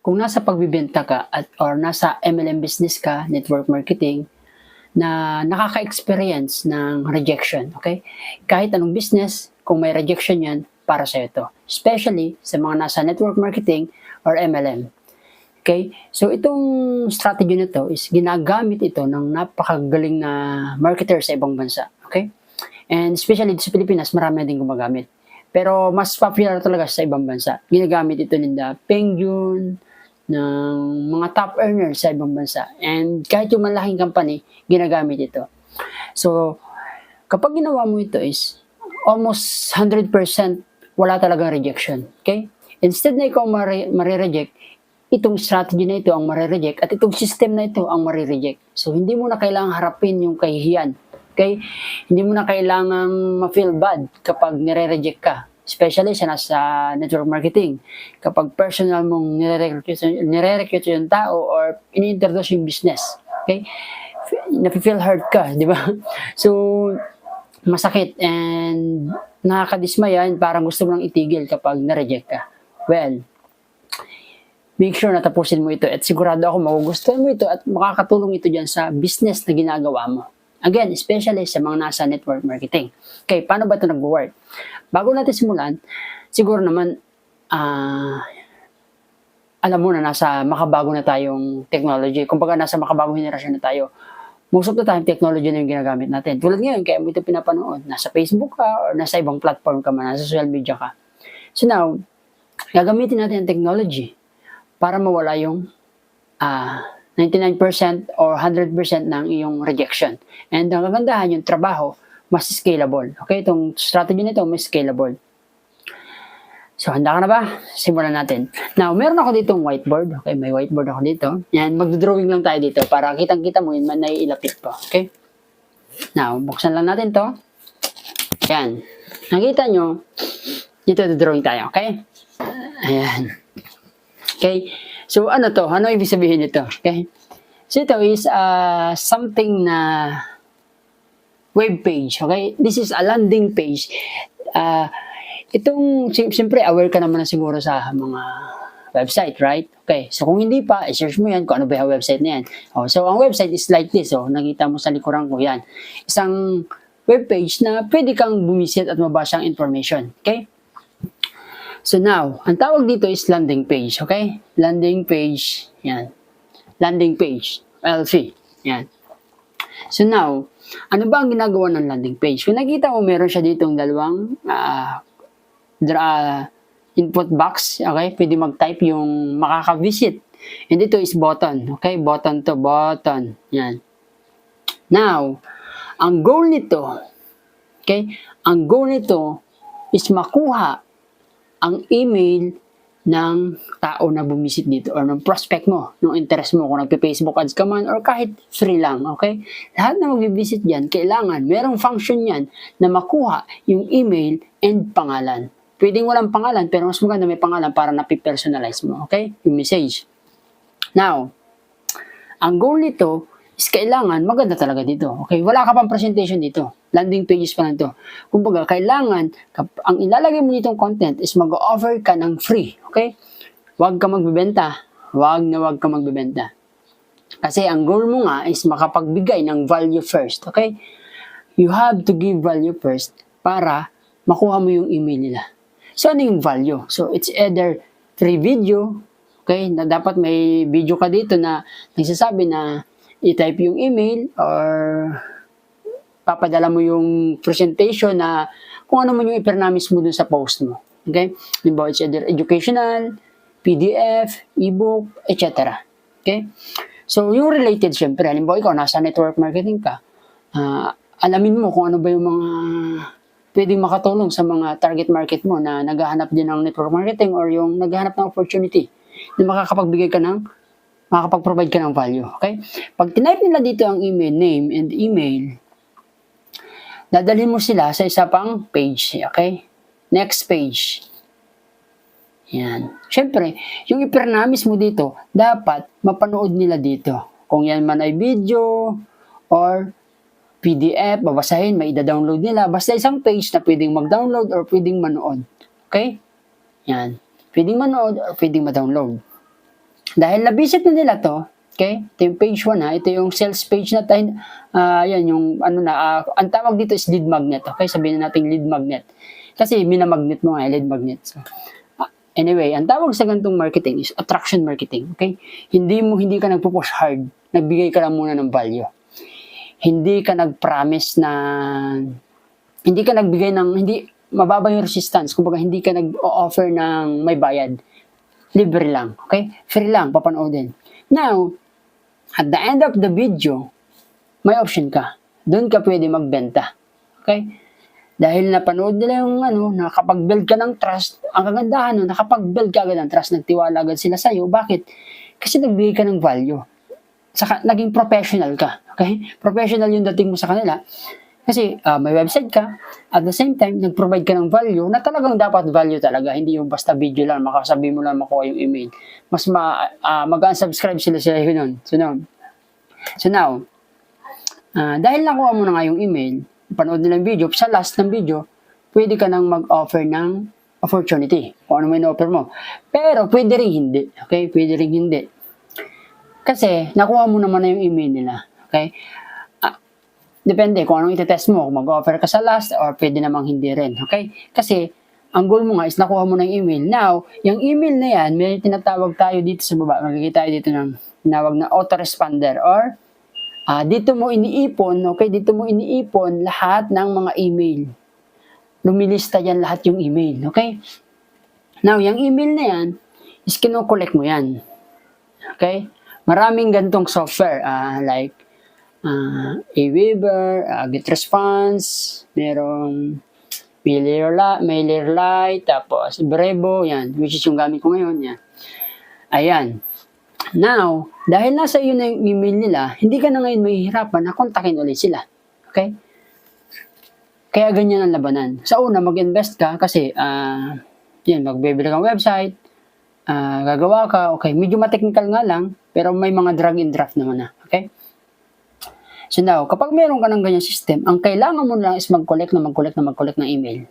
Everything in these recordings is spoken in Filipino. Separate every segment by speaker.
Speaker 1: kung nasa pagbibenta ka at or nasa MLM business ka, network marketing, na nakaka-experience ng rejection, okay? Kahit anong business, kung may rejection yan, para sa ito. Especially sa mga nasa network marketing or MLM. Okay? So, itong strategy na to is ginagamit ito ng napakagaling na marketer sa ibang bansa. Okay? And especially sa Pilipinas, marami din gumagamit. Pero mas popular talaga sa ibang bansa. Ginagamit ito nila Peng Jun, ng mga top earners sa ibang bansa. And kahit yung malaking company, ginagamit ito. So, kapag ginawa mo ito is almost 100% wala talagang rejection. Okay? Instead na ikaw mare- marireject, itong strategy na ito ang marireject at itong system na ito ang marireject. So, hindi mo na kailangang harapin yung kahihiyan. Okay? Hindi mo na kailangang ma-feel bad kapag nire-reject ka. Especially sa nasa network marketing. Kapag personal mong nire-recruit, yung tao or ini-introduce yung business. Okay? Nafe-feel hurt ka, di ba? So, masakit and nakakadismaya parang gusto mo lang itigil kapag na-reject ka. Well, make sure na tapusin mo ito at sigurado ako magugustuhan mo ito at makakatulong ito dyan sa business na ginagawa mo. Again, especially sa mga nasa network marketing. Okay, paano ba ito nag-work? Bago natin simulan, siguro naman, ah, alam mo na nasa makabago na tayong technology. Kumbaga nasa makabagong henerasyon na tayo. Most of the time, technology na yung ginagamit natin. Tulad ngayon, kaya mo ito pinapanood. Nasa Facebook ka or nasa ibang platform ka man, nasa social media ka. So now, gagamitin natin ang technology para mawala yung ah 99% or 100% ng iyong rejection. And ang kagandahan yung trabaho, mas scalable. Okay, itong strategy nito, mas scalable. So, handa ka na ba? Simulan natin. Now, meron ako ditong whiteboard. Okay, may whiteboard ako dito. Yan, magdodrawing lang tayo dito para kitang-kita mo yun, man naiilapit ko. Okay? Now, buksan lang natin to. Yan. Nakita nyo, dito drawing tayo. Okay? Ayan. Okay? So, ano to? Ano ibig sabihin nito? Okay? So, ito is uh, something na web page. Okay? This is a landing page. Uh, itong, siyempre, aware ka naman na siguro sa mga website, right? Okay. So, kung hindi pa, i-search mo yan kung ano ba yung website na yan. Oh, so, ang website is like this. Oh, nakita mo sa likuran ko yan. Isang web page na pwede kang bumisit at mabasa ang information. Okay? So now, ang tawag dito is landing page, okay? Landing page, yan. Landing page, LC, yan. So now, ano ba ang ginagawa ng landing page? Kung nakita mo, meron siya ditong dalawang ah, dra- input box, okay? Pwede mag-type yung makaka-visit. And dito is button, okay? Button to button, yan. Now, ang goal nito, okay? Ang goal nito is makuha ang email ng tao na bumisit dito or ng prospect mo, ng interest mo, kung nagpe-Facebook ads ka man or kahit free lang, okay? Lahat na magbibisit dyan, kailangan, merong function yan na makuha yung email and pangalan. Pwedeng walang pangalan, pero mas maganda may pangalan para napipersonalize mo, okay? Yung message. Now, ang goal nito is kailangan maganda talaga dito. Okay, wala ka pang presentation dito. Landing pages pa lang to. Kumbaga, kailangan ang ilalagay mo ditong content is mag-offer ka ng free. Okay? Huwag ka magbebenta. Huwag na huwag ka magbebenta. Kasi ang goal mo nga is makapagbigay ng value first. Okay? You have to give value first para makuha mo yung email nila. So, ano yung value? So, it's either free video, okay, na dapat may video ka dito na nagsasabi na i-type yung email or papadala mo yung presentation na kung ano man yung ipernamis mo dun sa post mo. Okay? Halimbawa, it's either educational, PDF, ebook, etc. Okay? So, yung related, syempre, halimbawa ikaw, nasa network marketing ka, ah, alamin mo kung ano ba yung mga pwedeng makatulong sa mga target market mo na naghahanap din ng network marketing or yung naghahanap ng opportunity na makakapagbigay ka ng makakapag-provide ka ng value. Okay? Pag tinype nila dito ang email, name and email, dadalhin mo sila sa isa pang page. Okay? Next page. Yan. Siyempre, yung ipernamis mo dito, dapat mapanood nila dito. Kung yan man ay video or PDF, babasahin, may ida-download nila. Basta isang page na pwedeng mag-download or pwedeng manood. Okay? Yan. Pwedeng manood or pwedeng ma-download. Dahil na-visit na nila to, okay? Ito yung page 1 ha. Ito yung sales page na tayo. ah yan, yung ano na, ah, ang tawag dito is lead magnet. Okay, sabihin na natin lead magnet. Kasi minamagnet mo nga, lead magnet. So, ah, anyway, ang tawag sa ganitong marketing is attraction marketing. Okay? Hindi mo, hindi ka nagpo-push hard. Nagbigay ka lang muna ng value. Hindi ka nag-promise na, hindi ka nagbigay ng, hindi, mababa yung resistance. Kumbaga, hindi ka nag-offer ng may bayad libre lang. Okay? Free lang, papanoodin. Now, at the end of the video, may option ka. Doon ka pwede magbenta. Okay? Dahil napanood nila yung ano, nakapag-build ka ng trust, ang kagandahan nun, nakapag-build ka agad ng trust, nagtiwala agad sila sa'yo. Bakit? Kasi nagbigay ka ng value. Saka, naging professional ka. Okay? Professional yung dating mo sa kanila. Kasi ah, may website ka, at the same time, nag-provide ka ng value na talagang dapat value talaga. Hindi yung basta video lang, makasabi mo lang makuha yung email. Mas ma, ah, mag-unsubscribe sila sila yun nun. So now, so now ah, dahil nakuha mo na nga yung email, panood nila yung video, sa last ng video, pwede ka nang mag-offer ng opportunity. Kung ano may offer mo. Pero pwede rin hindi. Okay? Pwede rin hindi. Kasi, nakuha mo naman na yung email nila. Okay? Depende kung anong itetest mo. Kung mag-offer ka sa last or pwede namang hindi rin. Okay? Kasi, ang goal mo nga is nakuha mo ng email. Now, yung email na yan, may tinatawag tayo dito sa baba. Magkikita tayo dito ng tinawag na autoresponder or ah, dito mo iniipon, okay? Dito mo iniipon lahat ng mga email. Lumilista yan lahat yung email, okay? Now, yung email na yan, is kinokollect mo yan. Okay? Maraming gantong software, ah, like uh, Aweber, uh, GetResponse, merong MailerLite, tapos Brevo, yan, which is yung gamit ko ngayon, yan. Ayan. Now, dahil nasa iyo na yung email nila, hindi ka na ngayon mahihirapan na kontakin ulit sila. Okay? Kaya ganyan ang labanan. Sa una, mag-invest ka kasi, ah, yun, magbibili kang website, ah, gagawa ka, okay, medyo ma-technical nga lang, pero may mga drag and draft naman na, okay? So now, kapag meron ka ng ganyan system, ang kailangan mo lang is mag-collect na mag-collect na mag-collect ng email.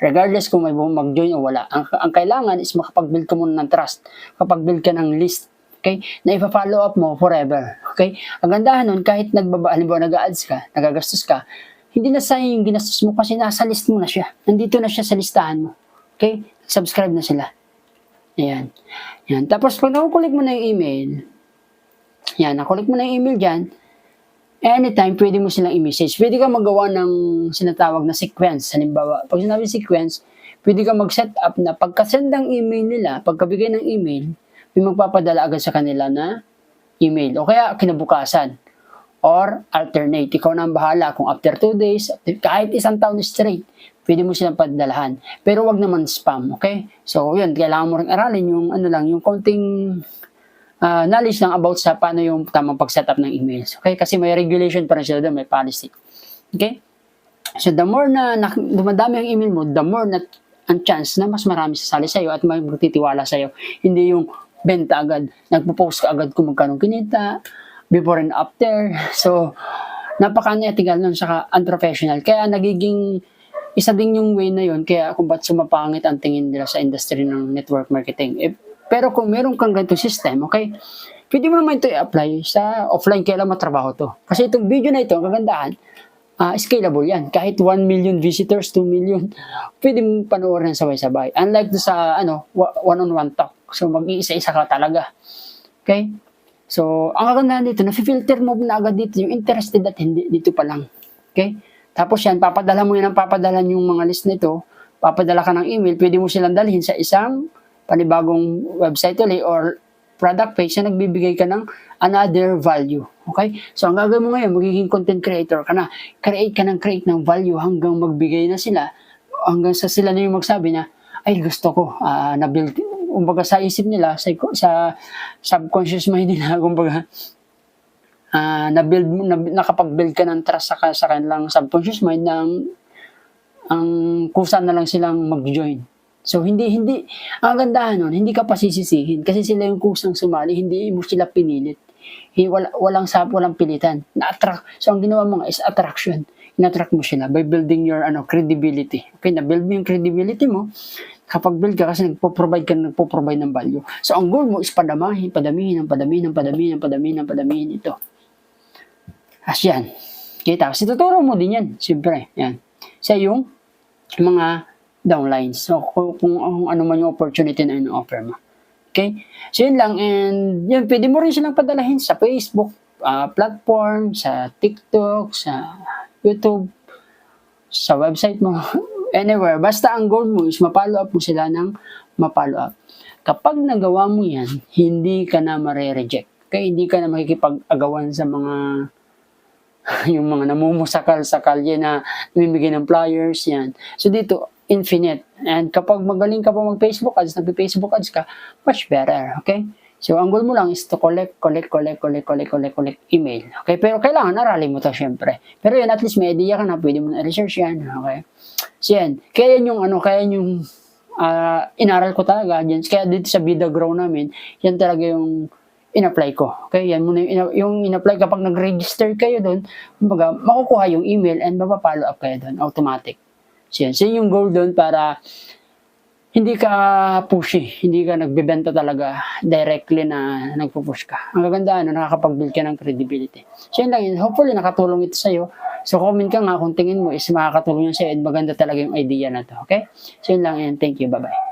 Speaker 1: Regardless kung may mag-join o wala. Ang, ang kailangan is makapag-build ka muna ng trust. Kapag-build ka ng list. Okay? Na ipa-follow up mo forever. Okay? Ang gandahan nun, kahit nagbaba, halimbawa nag-ads ka, nagagastos ka, hindi na sayang yung ginastos mo kasi nasa list mo na siya. Nandito na siya sa listahan mo. Okay? Subscribe na sila. Ayan. Yan. Tapos pag nakukulik mo na yung email, yan, nakulik mo na yung email dyan, anytime pwede mo silang i-message. Pwede ka magawa ng sinatawag na sequence. Halimbawa, pag sinabi sequence, pwede ka mag-set up na pagka-send ng email nila, pagkabigay ng email, may magpapadala agad sa kanila na email. O kaya kinabukasan. Or alternate. Ikaw na ang bahala kung after 2 days, kahit isang taon straight, pwede mo silang padalahan. Pero wag naman spam, okay? So, yun, kailangan mo rin aralin yung ano lang, yung konting ah, knowledge lang about sa paano yung tamang pag-setup ng emails. Okay? Kasi may regulation pa rin sila doon, may policy. Okay? So, the more na, na dumadami ang email mo, the more na ang chance na mas marami sasali sa'yo at magtitiwala sa'yo. Hindi yung benta agad. Nagpo-post ka agad kung magkano kinita, before and after. So, napaka-unethical nun, saka unprofessional. Kaya nagiging isa din yung way na yun, kaya kung ba't sumapangit ang tingin nila sa industry ng network marketing. Eh, pero kung meron kang ganito system, okay, pwede mo naman ito i-apply sa offline kailan matrabaho to. Kasi itong video na ito, ang kagandahan, ah, scalable yan. Kahit 1 million visitors, 2 million, pwede mong panoorin sabay-sabay. Unlike sa ano, one-on-one talk. So, mag-iisa-isa ka talaga. Okay? So, ang kagandahan dito, na-filter mo na agad dito yung interested at hindi dito pa lang. Okay? Tapos yan, papadala mo yan ang papadala yung mga list nito, papadala ka ng email, pwede mo silang dalhin sa isang panibagong website ulit or product page na nagbibigay ka ng another value. Okay? So, ang gagawin mo ngayon, magiging content creator ka na. Create ka ng create ng value hanggang magbigay na sila, hanggang sa sila na yung magsabi na, ay gusto ko, ah, na-build, kumbaga sa isip nila, sa, sa subconscious mind nila, kumbaga, ah na-build na, nakapag-build ka ng trust sa, sa kanilang subconscious mind ng ang kusa na lang silang mag-join. So, hindi, hindi, ang gandahan nun, hindi ka pasisisihin kasi sila yung kusang sumali, hindi mo sila pinilit. Hindi, wala, walang sap, walang pilitan. Na-attract. So, ang ginawa mo is attraction. na-track mo sila by building your ano credibility. Okay, na-build mo yung credibility mo. Kapag build ka kasi nagpo-provide ka, nagpo-provide ng value. So, ang goal mo is padamahin, padamihin, padamihin, padamihin, padamihin, padamihin ito. As yan. Okay, tapos ituturo mo din yan. Siyempre, yan. Sa yung mga downlines. So, kung, kung, ano man yung opportunity na in-offer mo. Okay? So, yun lang. And, yun, pwede mo rin silang padalahin sa Facebook ah, platform, sa TikTok, sa YouTube, sa website mo, anywhere. Basta ang goal mo is mapalo up mo sila ng mapalo up. Kapag nagawa mo yan, hindi ka na mare-reject. Kaya hindi ka na makikipag-agawan sa mga yung mga namumusakal sa kalye na namimigay ng flyers, yan. So dito, infinite. And kapag magaling ka pa mag-Facebook ads, nag-Facebook ads ka, much better, okay? So, ang goal mo lang is to collect, collect, collect, collect, collect, collect, collect email. Okay? Pero kailangan, aralin mo to syempre. Pero yun, at least may idea ka na, pwede mo na research yan. Okay? So, yan. Kaya yan yung, ano, kaya yan yung ah, inaral ko talaga. Yan. Kaya dito sa Bida Grow namin, yan talaga yung in-apply ko. Okay? Yan muna yung, yung in-apply kapag nag-register kayo doon, kumbaga, makukuha yung email and mapapollow up kayo doon, automatic. Yan. Yung goal doon para hindi ka pushy, hindi ka nagbebenta talaga directly na nagpo-push ka. Ang gaganda, ano, nakakapag-build ka ng credibility. So yun lang yun. Hopefully, nakatulong ito sa'yo. So comment ka nga kung tingin mo is makakatulong yun sa'yo at maganda talaga yung idea na to. Okay? So yun lang yun. Thank you. Bye-bye.